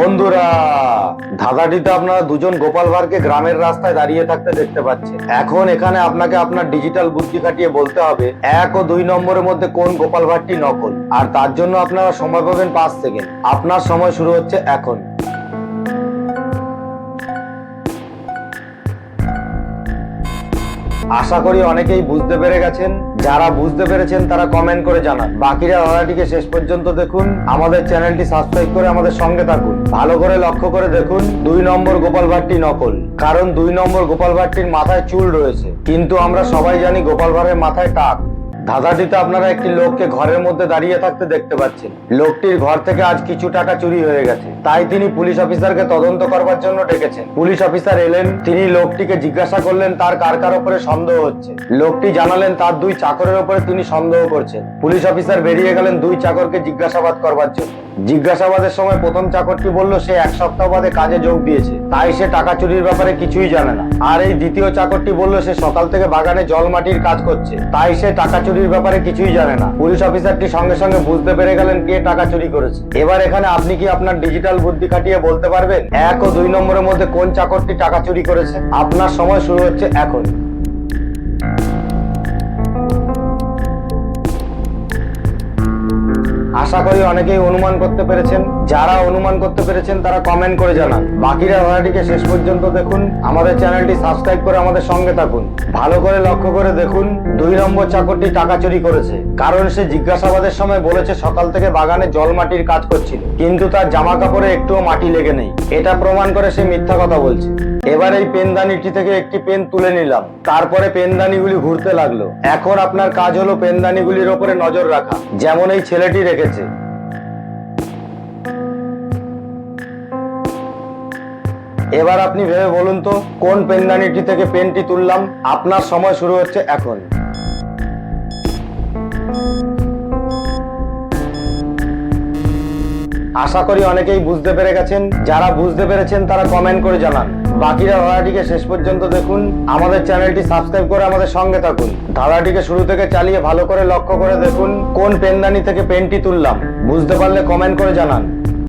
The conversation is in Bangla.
বন্ধুরা, ধাঁধাটিতে আপনারা দুজন গোপাল ভাঁড়কে গ্রামের রাস্তায় দাঁড়িয়ে থাকতে দেখতে পাচ্ছেন। এখন এখানে আপনাকে আপনার ডিজিটাল বুদ্ধি খাটিয়ে বলতে হবে, এক ও দুই নম্বরের মধ্যে কোন গোপাল ভাঁড়টি নকল। আর তার জন্য আপনারা সময় পাবেন পাঁচ সেকেন্ড। আপনার সময় শুরু হচ্ছে এখন। আশা করি অনেকেই বুঝতে পেরে গেছেন। যারা বুঝতে পেরেছেন, তারা কমেন্ট করে জানান। বাকিরা ধারাটিকে শেষ পর্যন্ত দেখুন। আমাদের চ্যানেলটি সাবস্ক্রাইব করে আমাদের সঙ্গে থাকুন। ভালো করে লক্ষ্য করে দেখুন, দুই নম্বর গোপাল ভাটটি নকল। কারণ দুই নম্বর গোপাল ভাটটির মাথায় চুল রয়েছে। কিন্তু আমরা সবাই জানি গোপাল ভাঁড়ের মাথায় টাক। ধাঁধাটিতে আপনারা একটি লোককে ঘরের মধ্যে দাঁড়িয়ে থাকতে দেখতে পাচ্ছেন। লোকটির ঘর থেকে আজ কিছু টাকা চুরি হয়ে গেছে। তাই তিনি পুলিশ অফিসারকে তদন্ত করবার জন্য ডেকেছেন। পুলিশ অফিসার এলেন, তিনি লোকটিকে জিজ্ঞাসা করলেন, তার কার কার উপরে সন্দেহ হচ্ছে। লোকটি জানালেন, তার দুই চাকরের উপরে তিনি সন্দেহ করছেন। পুলিশ অফিসার বেরিয়ে গেলেন, দুই চাকরকে জিজ্ঞাসাবাদ করবার জন্য। জিজ্ঞাসাবাদের সময় প্রথম চাকরটি বলল, সে এক সপ্তাহ বাদে কাজে যোগ দিয়েছে। তাই সে টাকা চুরির ব্যাপারে কিছুই জানে না। আর এই দ্বিতীয় চাকরটি বলল, সে সকাল থেকে বাগানে জল মাটির কাজ করছে। তাই সে টাকা চুরির ব্যাপারে কিছুই জানে না। পুলিশ অফিসারটি সঙ্গে সঙ্গে বুঝতে পেরে গেলেন কে টাকা চুরি করেছে। এবার এখানে আপনি কি আপনার ডিজিটাল বুদ্ধি খাটিয়ে বলতে পারবেন, এক ও দুই নম্বরের মধ্যে কোন চাকরটি টাকা চুরি করেছে? আপনার সময় শুরু হচ্ছে এখন। আশা করি অনেকেই অনুমান করতে পেরেছেন। যারা অনুমান করতে পেরেছেন, তারা কমেন্ট করে জানান। বাকিরা ধারাটিকে শেষ পর্যন্ত দেখুন। আমাদের চ্যানেলটি সাবস্ক্রাইব করে আমাদের সঙ্গে থাকুন। ভালো করে লক্ষ্য করে দেখুন, দুই নম্বর চাকরটি টাকা চুরি করেছে। কারণ সে জিজ্ঞাসাবাদের সময় বলেছে, সকাল থেকে বাগানে জল মাটির কাজ করছিল। কিন্তু তার জামা কাপড়ে একটুও মাটি লেগে নেই। এটা প্রমাণ করে সে মিথ্যা কথা বলছে। এবার এই পেনদানিটি থেকে একটি পেন তুলে নিলাম। তারপরে পেনদানিগুলি ঘুরতে লাগল। এখন আপনার কাজ হলো পেনদানিগুলির ওপরে নজর রাখা, যেমন এই ছেলেটি রেখেছে। এবার আপনি ভেবে বলুন তো, কোন পেনদানিটি থেকে পেনটি তুললাম? আপনার সময় শুরু হচ্ছে এখন। আশা করি অনেকেই বুঝতে পেরে গেছেন। যারা বুঝতে পেরেছেন তারা কমেন্ট করে জানান। বাকিরা ধারাটিকে শেষ পর্যন্ত দেখুন। আমাদের চ্যানেলটি সাবস্ক্রাইব করে আমাদের সঙ্গে থাকুন। ধারাটিকে শুরু থেকে চালিয়ে ভালো করে লক্ষ্য করে দেখুন। কোন পেনদানি থেকে পেনটি তুললাম? বুঝতে পারলে কমেন্ট করে জানান।